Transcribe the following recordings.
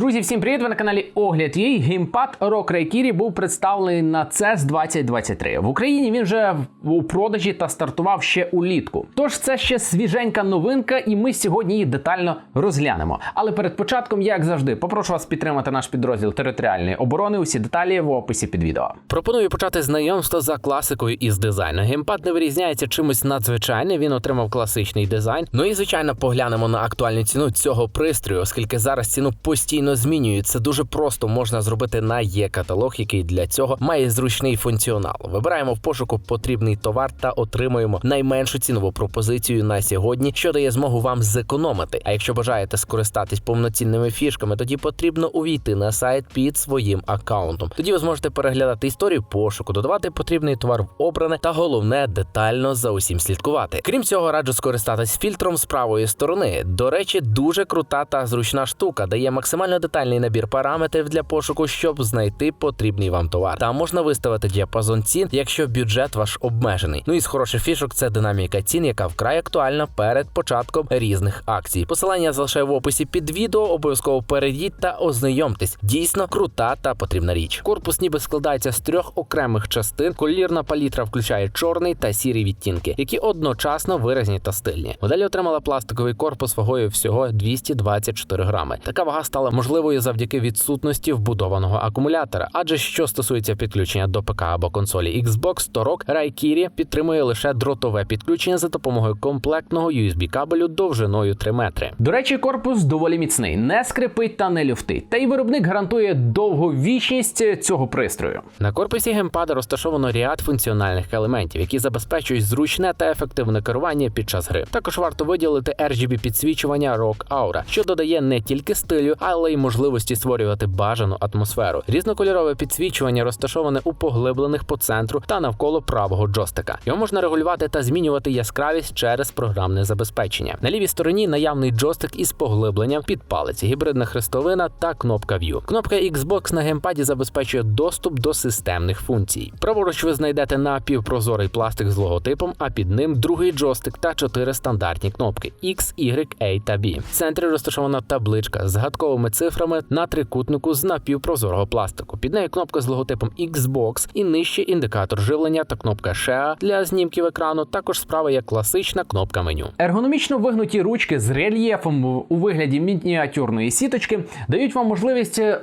Друзі, всім привіт! Ви на каналі Огляд Їй. Геймпад Rock Raikiri був представлений на CES 2023. В Україні він вже у продажі та стартував ще улітку. Тож це ще свіженька новинка, і ми сьогодні її детально розглянемо. Але перед початком, як завжди, попрошу вас підтримати наш підрозділ територіальної оборони. Усі деталі в описі під відео. Пропоную почати знайомство за класикою із дизайну. Геймпад не вирізняється чимось надзвичайним. Він отримав класичний дизайн. Ну і звичайно, поглянемо на актуальну ціну цього пристрою, оскільки зараз ціну постійно змінюють. Це дуже просто можна зробити на є-каталог, який для цього має зручний функціонал. Вибираємо в пошуку потрібний товар та отримуємо найменшу цінову пропозицію на сьогодні, що дає змогу вам зекономити. А якщо бажаєте скористатись повноцінними фішками, тоді потрібно увійти на сайт під своїм аккаунтом. Тоді ви зможете переглядати історію пошуку, додавати потрібний товар в обране та головне детально за усім слідкувати. Крім цього, раджу скористатись фільтром з правої сторони. До речі, дуже крута та зручна штука, дає максимально детальний набір параметрів для пошуку, щоб знайти потрібний вам товар. Там можна виставити діапазон цін, якщо бюджет ваш обмежений. Ну і з хороших фішок це динаміка цін, яка вкрай актуальна перед початком різних акцій. Посилання залишаю в описі під відео. Обов'язково перейдіть та ознайомтесь. Дійсно крута та потрібна річ. Корпус ніби складається з трьох окремих частин. Колірна палітра включає чорний та сірий відтінки, які одночасно виразні та стильні. Модель отримала пластиковий корпус вагою всього 224 грами. Така вага стала можливою завдяки відсутності вбудованого акумулятора. Адже що стосується підключення до ПК або консолі Xbox, то ROG Raikiri підтримує лише дротове підключення за допомогою комплектного USB кабелю довжиною 3 метри. До речі, корпус доволі міцний, не скрипить та не люфтить. Та й виробник гарантує довговічність цього пристрою. На корпусі геймпада розташовано ряд функціональних елементів, які забезпечують зручне та ефективне керування під час гри. Також варто виділити RGB підсвічування Rock Aura, що додає не тільки стилю, але й можливості створювати бажану атмосферу. Різнокольорове підсвічування розташоване у поглиблених по центру та навколо правого джойстика. Його можна регулювати та змінювати яскравість через програмне забезпечення. На лівій стороні наявний джойстик із поглибленням під палець, гібридна хрестовина та кнопка View. Кнопка Xbox на геймпаді забезпечує доступ до системних функцій. Праворуч ви знайдете напівпрозорий пластик з логотипом, а під ним другий джойстик та чотири стандартні кнопки X, Y, A та B. В центрі розташована табличка з загадковими цифрами на трикутнику з напівпрозорого пластику. Під нею кнопка з логотипом Xbox і нижче індикатор живлення та кнопка Share для знімків екрану. Також справа є класична кнопка меню. Ергономічно вигнуті ручки з рельєфом у вигляді мініатюрної сіточки дають вам можливість е,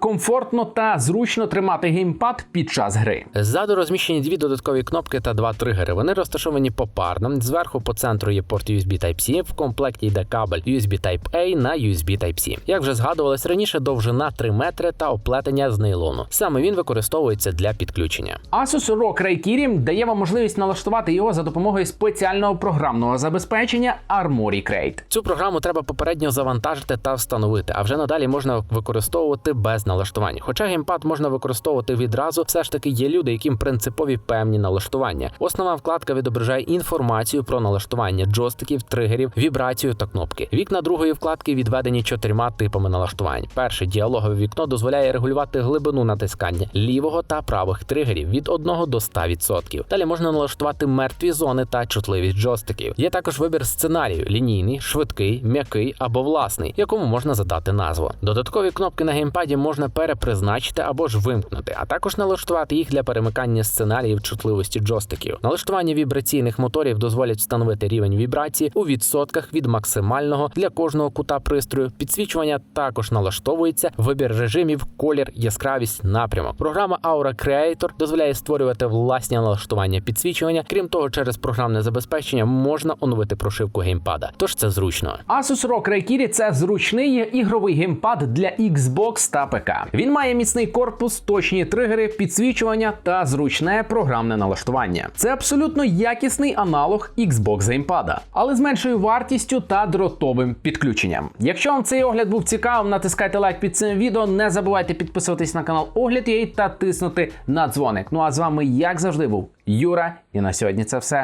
комфортно та зручно тримати геймпад під час гри. Ззаду розміщені дві додаткові кнопки та два тригери. Вони розташовані попарно. Зверху по центру є порт USB Type-C, в комплекті йде кабель USB Type-A на USB Type-C. Як вже згадувалось раніше, довжина 3 метри та оплетення з нейлону. Саме він використовується для підключення. Asus ROG Raikiri дає вам можливість налаштувати його за допомогою спеціального програмного забезпечення Armoury Crate. Цю програму треба попередньо завантажити та встановити, а вже надалі можна використовувати без налаштувань. Хоча геймпад можна використовувати відразу, все ж таки є люди, яким принципові певні налаштування. Основна вкладка відображає інформацію про налаштування джойстиків, тригерів, вібрацію та кнопки. Вікна другої вкладки відведені чотирма типами налаштувань. Перше діалогове вікно дозволяє регулювати глибину натискання лівого та правих тригерів від 1 до 100%. Далі можна налаштувати мертві зони та чутливість джойстиків. Є також вибір сценарію: лінійний, швидкий, м'який або власний, якому можна задати назву. Додаткові кнопки на геймпаді можна перепризначити або ж вимкнути, а також налаштувати їх для перемикання сценаріїв чутливості джойстиків. Налаштування вібраційних моторів дозволять встановити рівень вібрації у відсотках від максимального для кожного кута пристрою. Підсвічування також налаштовується. Вибір режимів, колір, яскравість, напрямок. Програма Aura Creator дозволяє створювати власні налаштування підсвічування. Крім того, через програмне забезпечення можна оновити прошивку геймпада. Тож це зручно. Asus ROG Raikiri – це зручний ігровий геймпад для Xbox та ПК. Він має міцний корпус, точні тригери, підсвічування та зручне програмне налаштування. Це абсолютно якісний аналог Xbox геймпада, але з меншою вартістю та дротовим підключенням. Якщо вам цей огляд був цікавим, натискайте лайк під цим відео. Не забувайте підписуватись на канал Огляд Єй та тиснути на дзвоник. Ну а з вами, як завжди, був Юра. І на сьогодні це все.